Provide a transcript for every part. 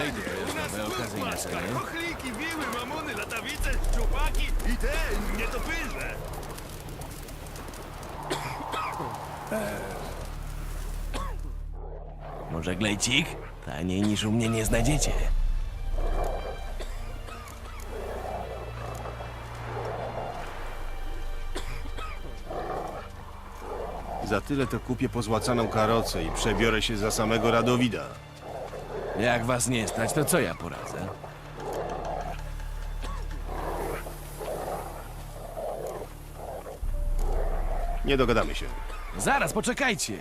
Glejdy to jest nowe okazyjne ceny. Kochliki, wiły, mamony, latawice, szczupaki i te nietopyrze. Może glejcik? Taniej niż u mnie nie znajdziecie. Za tyle to kupię pozłacaną karocę i przebiorę się za samego Radowida. Jak was nie stać, to co ja poradzę? Nie dogadamy się. Zaraz, poczekajcie!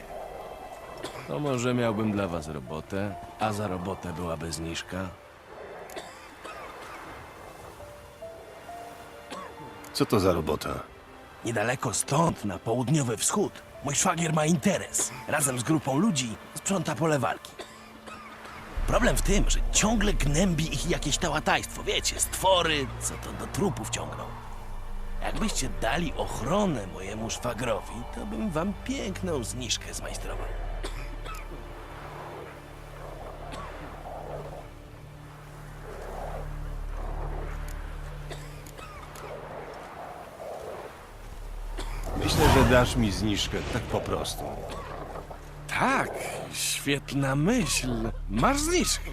To może miałbym dla was robotę, a za robotę byłaby zniżka. Co to za robota? Niedaleko stąd, na południowy wschód, mój szwagier ma interes. Razem z grupą ludzi sprząta pole walki. Problem w tym, że ciągle gnębi ich jakieś tałatajstwo. Wiecie, stwory, co to do trupów ciągną. Jakbyście dali ochronę mojemu szwagrowi, to bym wam piękną zniżkę zmajstrował. Myślę, że dasz mi zniżkę tak po prostu. Tak, świetna myśl. Masz zniżkę.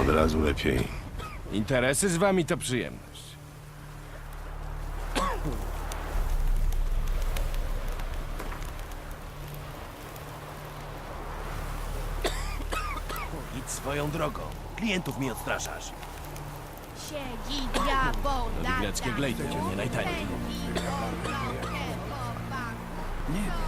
Od razu lepiej. Interesy z wami to przyjemność. Idź swoją drogą. Klientów mi odstraszasz. Siedzi Nowigradzkie glejdy, to nie najtaniej. Nie.